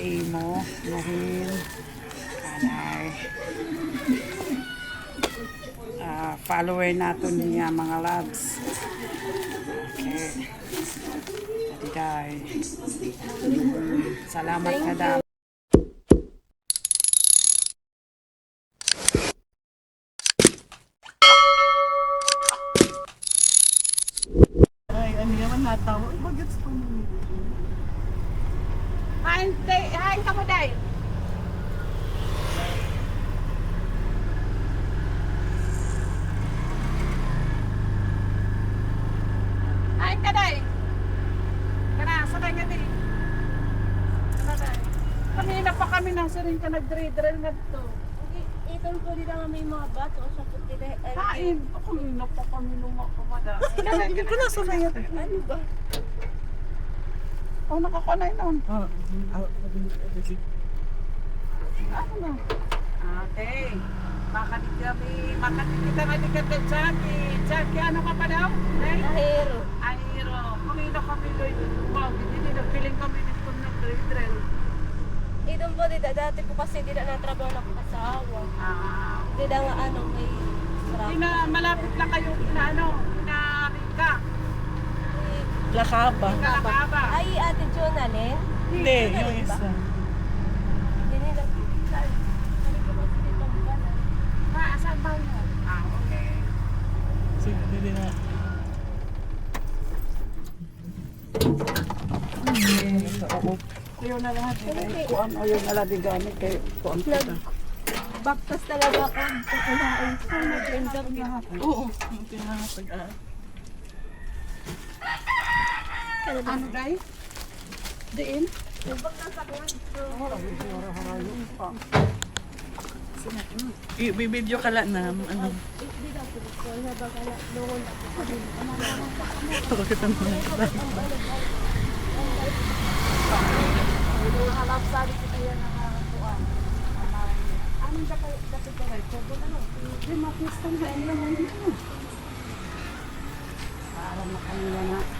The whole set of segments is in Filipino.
imo, Mahin, kanay. Ah, follower nato niya mga loves. Okay. Tadiday. Salamat ka daw. Ay, ano naman natawa. Bakit sa Hain, day, hain ka mo, day. Hain ka, day. Kana, sabay nga, day. Kana, day. Kanina pa kami nasa rin ka nag-drill na to. Itong po din nga may mga bato sa puti na Hain. Kanina pa kami lumakamada. Kana, Hindi ko na sa kanya. Ano ba? Oh, nakakunay nun. Ah, ah, Ano na? Ate, makadit kami, makadit kita ka kay Jackie. Jackie, ano ka pa daw? Day? Ahero. Ayro, kumino kami doy. Wow, hindi nagpiling kami dito ng drill. Itong po din dati po kasi di na natrabaho na asawa. Ah, Di na nga ano may hindi trabaho. na malapit lang kayo ina ano, ina Rika. Lakaba. Lakaba. Ay, ate Jonalyn. Hindi, yung isa. Hindi ko. Sige, hindi na. Oo. Kuya na lahat. eh. Kuan o yung aladigamit kay kuan kita. Baktas talaga ako. Kukunain ko. Nag-end up lahat. Oo. Yung tinatag ah. Ano day? Diin? I-video ka lang na. Ano? Hindi. Bakit ang mga Halap sabi kita yan nakakuan. Anong dapat ko rin? Kung ano, di mapista na ang laman mo. Para makanila na.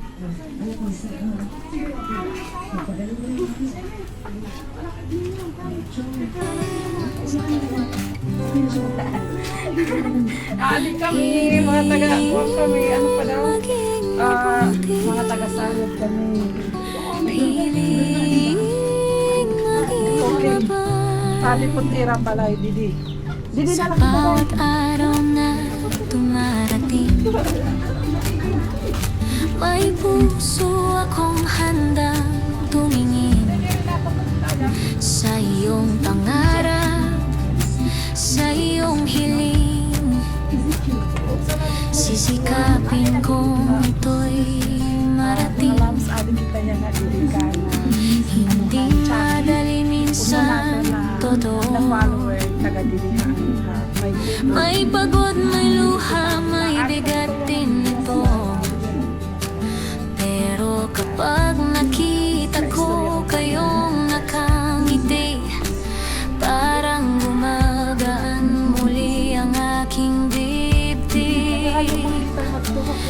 Ali kami, mga taga, kami, ano pa daw? Ah, mga taga-salod kami. Okay. Sabi ko tira pala, eh, Didi. Didi na lang ito. Bawat araw na tumarating May puso akong handang tumingin Sa iyong pangarap Sa iyong hiling Sisikapin kong ito'y marating. Hindi madali minsan totoo. May pagod, may luha, may bigat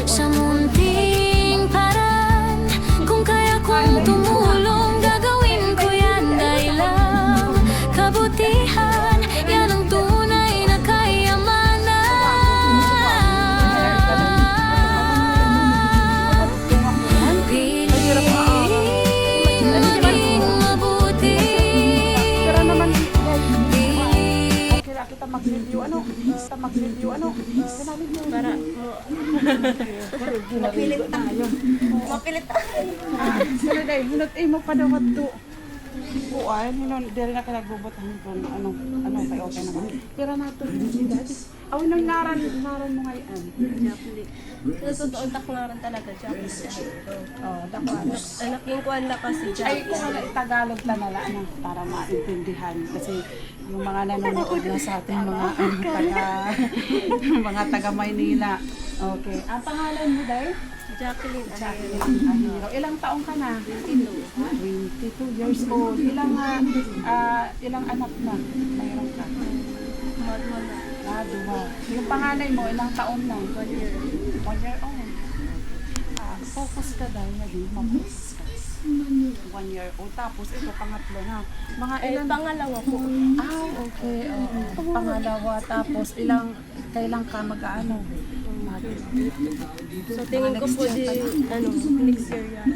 Sa munting mapilit tayo. Mapilit tayo. Sila dahil, hinot mo pa daw to. Buwan, hinon, diri na ka nagbubot ang kung ano, ano, kay okay naman. Tira na to, hindi dati. Aw, nang ngaran, ngaran mo ngayon. Japli. Sa totoo taklaran talaga, Japli. Dako ano. Anak yung kuwan na kasi, Ay, Japli. kung wala itagalog na nala, ano, para maintindihan. Kasi, yung mga nanonood na sa ating mga ano, taga mga taga Maynila. Okay. Ang pangalan mo, Day? Jacqueline, Jacqueline Ahiro. Ilang taong ka na? 22 years old. Ilang ah, ah, ilang anak na? Mayroon ka? Madmana. Ah, dua. Yung panganay mo, ilang taon na? One year. One year old. Ah, focus ka dahil hindi mag-focus ka. One year old. Tapos ito, pangatlo na. Mga Eh, ilan? pangalawa po. ah, okay. oo. Pangalawa. Tapos ilang, kailan ka mag-ano? So, tingin ko po di, ano, next year. Ano.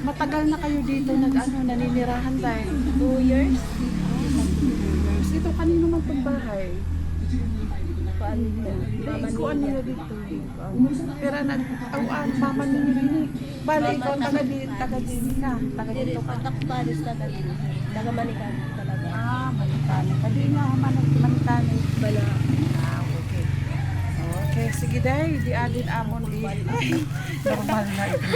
Matagal na kayo dito nag-ano, naninirahan dahil. Two years? years. Ito, kanino man itong Mama Ikuan nila. nila dito. Pero nag, aw, ah, mama ninyo din eh. Bale, ikaw taga di, taga din ka. Taga dito ka. patak paris na dali. Taga Manikan talaga. Ah, manikani. Kadi nga, manag, manikani. Bala. Ah, okay. Okay, sige day, di adin amon di. Normal na ito.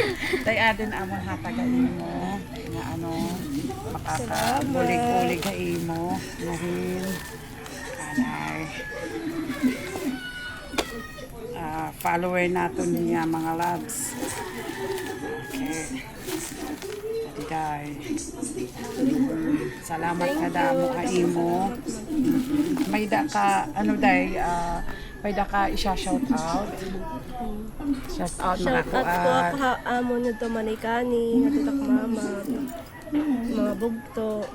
Day adin amon hatagain mo. Nga ano, makaka-ulig-ulig ka imo. Ngahin. Kanay. Ah, follower nato niya mga lads. Okay. Adi day. Salamat ka damo ka imo may da ka ano day ah may da ka isa-shout out shout out mga Shout out kuat ako ha, amo nyo to Manikani, natitak mama, mga bugto.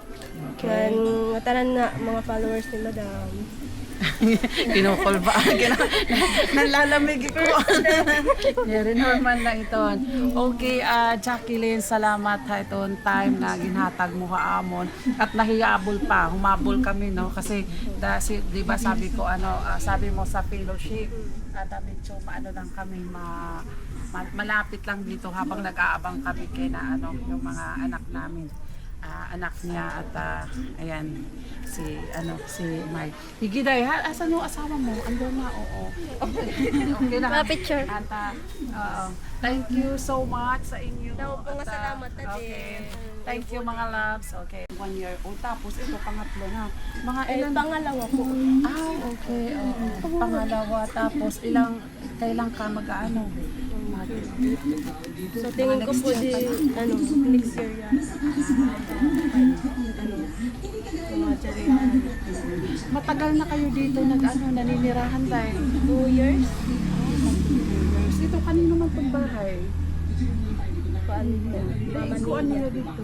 Kan, nga tanan na mga followers ni Madam. kinukol ba nalalamig ko. Very normal lang ito. Okay ah Jacqueline salamat ha iton time na ginhatag mo kaamon at nahiyabol pa. Humabol kami no? Kasi da, si, di ba sabi ko ano ah, sabi mo sa fellowship uh, medyo maano lang kami ma- malapit lang dito habang nag-aabang kami kay na ano yung mga anak namin ah, anak niya at ah, ayan si ano si Mike. Higiday ha asan yung asawa mo? Andun na oo. Okay. okay na. Picture. At oo. thank you so much sa inyo. Daw po nga At, salamat din. Okay. Thank you mga loves. Okay. One year old. Tapos ito pangatlo na. Mga Eh, ilan? pangalawa po. Ah, okay. Oo. Pangalawa. Tapos ilang, kailan ka mag-ano? So, tingin ko po di, ano, next year yan. Ano, tiyarihan. Matagal na kayo dito nag-ano, naninirahan dahil. Two years? years. Ito, kanino man Ikuan nila. nila dito.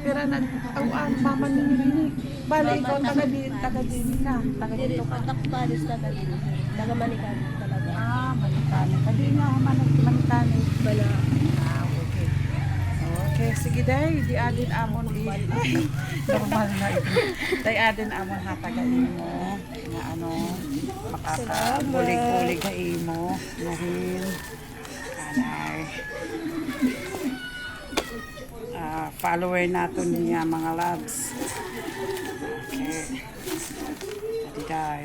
Pero nag, aw, ah, mama din eh. Bale, ikaw taga di, taga din ka. Taga dito ka. patak paris na dali. Taga Manikan talaga. Ah, manikani. Kadi nga, manag, manikani. Bala. Ah, okay. Okay, sige day, di adin amon di. Normal na ito. Day adin amon hatagain mo. Nga ano, makaka-ulig-ulig ka imo. Ngahin. Kanay. Follower nato niya mga lads. Okay. Adi day.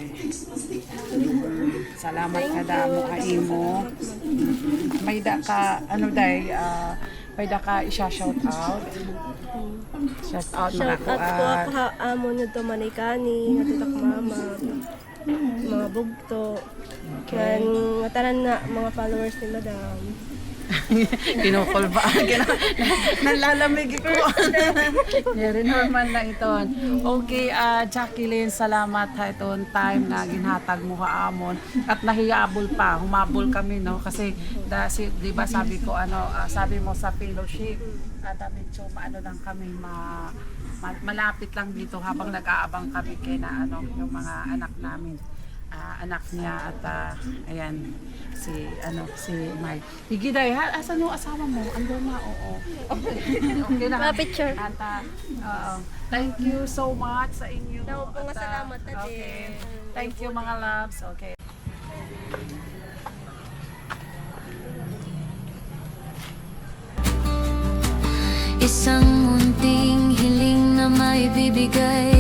Salamat ka damo ka imo may da ka ano day ah, may da ka isa-shout out shout out mga Shout out ako ha, amo nyo to Manikani, natitak mama, mga bugto. Kan, nga tanan na mga followers ni Madam. kinukol ba nalalamig ko. Very normal lang ito okay ah Jacqueline salamat ha iton time na ginhatag mo kaamon at nahiyabol pa humabol kami no? Kasi da, si, di ba sabi ko ano ah, sabi mo sa fellowship at uh, medyo maano lang kami ma, ma- malapit lang dito habang nag-aabang kami kay na ano yung mga anak namin ah, anak niya at ah, ayan si ano si Mike. Higiday ha asan yung asawa mo? Andun na oo. Okay. okay na. Mga picture. At oo. thank you so much sa inyo. Daw po nga At, salamat na din. Okay. Thank you mga loves. Okay. Isang munting hiling na may bibigay